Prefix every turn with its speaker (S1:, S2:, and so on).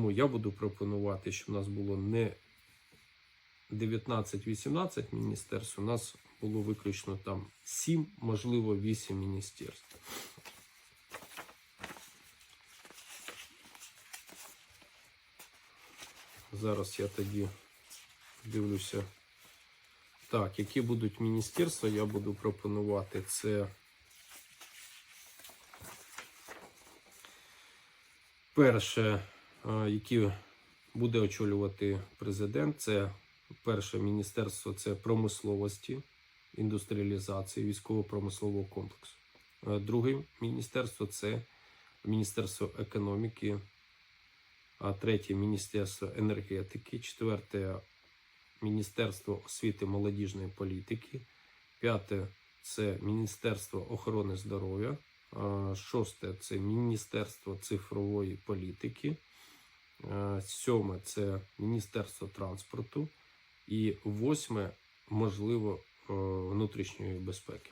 S1: Тому я буду пропонувати, щоб у нас було не 19-18 міністерств, у нас було виключно там 7, можливо, 8 міністерств. Зараз я тоді дивлюся. Так, які будуть міністерства, я буду пропонувати це. Перше, які буде очолювати президент, це перше міністерство це промисловості, індустріалізації, військово-промислового комплексу. Друге міністерство це Міністерство економіки, а третє Міністерство енергетики, четверте Міністерство освіти молодіжної політики, п'яте це Міністерство охорони здоров'я, шосте це Міністерство цифрової політики, сьоме це Міністерство транспорту і восьме, можливо, е, внутрішньої безпеки.